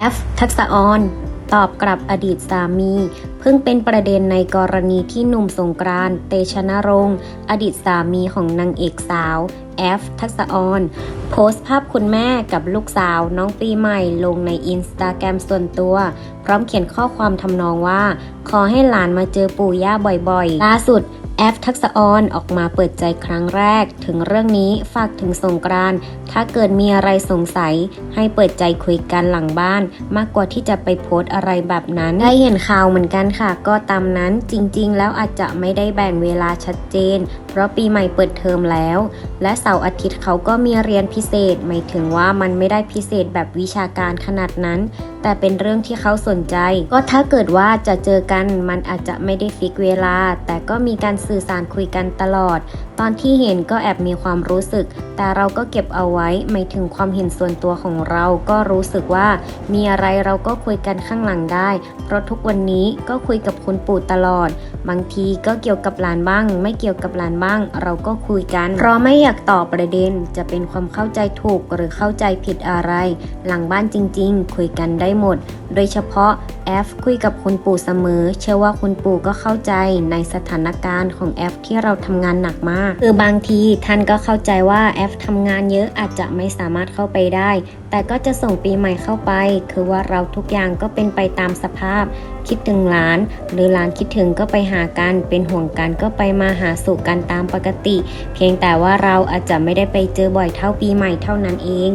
แอฟทักษะออนตอบกลับอดีตสามี เพิ่งเป็นประเด็นในกรณีที่หนุ่มสงกรานต์เตชะนรงค์อดีตสามีของนางเอกสาวแอฟทักษะออนโพสต์ภาพคุณแม่กับลูกสาวน้องปีใหม่ลงในอินสตาแกรมส่วนตัว พร้อมเขียนข้อความทำนองว่า ขอให้หลานมาเจอปู่ย่าบ่อยๆ ล่าสุด แอฟทักษะออนออกมาเปิดใจครั้งแรก ถึงเรื่องนี้ฝากถึงสงกรานถ้าเกิดมีอะไรสงสัย ให้เปิดใจคุยกันหลังบ้าน มากกว่าที่จะไปโพสอะไรแบบนั้น ได้เห็นข่าวเหมือนกันค่ะ ก็ตามนั้นจริงๆ แล้วอาจจะไม่ได้แบ่งเวลาชัดเจน เพราะปีใหม่เปิดเทอมแล้ว และเสาร์อาทิตย์เขาก็มีเรียนพิเศษหมายถึงว่ามันไม่ได้พิเศษแบบวิชาการขนาดนั้น แต่เป็นเรื่องที่เขาสนใจ ก็ถ้าเกิดว่าจะเจอกันมันอาจจะไม่ได้ฟิกเวลา แต่ก็มีการสื่อสารคุยกันตลอด ตอนที่เห็นก็แอบมีความรู้สึก แต่เราก็เก็บเอาไว้หมายถึงความเห็นส่วนตัวของเราก็รู้สึกว่า มีอะไรเราก็คุยกันข้างหลังได้ เพราะทุกวันนี้ก็คุยกับคุณปู่ตลอด บางทีก็เกี่ยวกับหลานบ้าง ไม่เกี่ยวกับหลานบ้าง เราก็คุยกัน เพราะไม่อยากตอบประเด็นจะเป็นความเข้าใจถูกหรือเข้าใจผิดอะไร หลังบ้านจริง ๆ คุยกันได้หมด โดยเฉพาะแอฟคุยกับคุณปู่เสมอ เชื่อว่าคุณปู่ก็เข้าใจในสถานการณ์ของแอฟที่เราทำงานหนักมากคือบางทีท่านก็เข้าใจว่าแอฟทำงานเยอะอาจจะไม่สามารถเข้าไปได้ แต่ก็จะส่งปีใหม่เข้าไป คือว่าเราทุกอย่างก็เป็นไปตามสภาพ คิดถึงหลาน หรือหลานคิดถึงก็ไปหากันเป็นห่วงกันก็ไปมาหาสู่กันตามปกติ เพียงแต่ว่าเราอาจจะไม่ได้ไปเจอบ่อยเท่าปีใหม่เท่านั้นเอง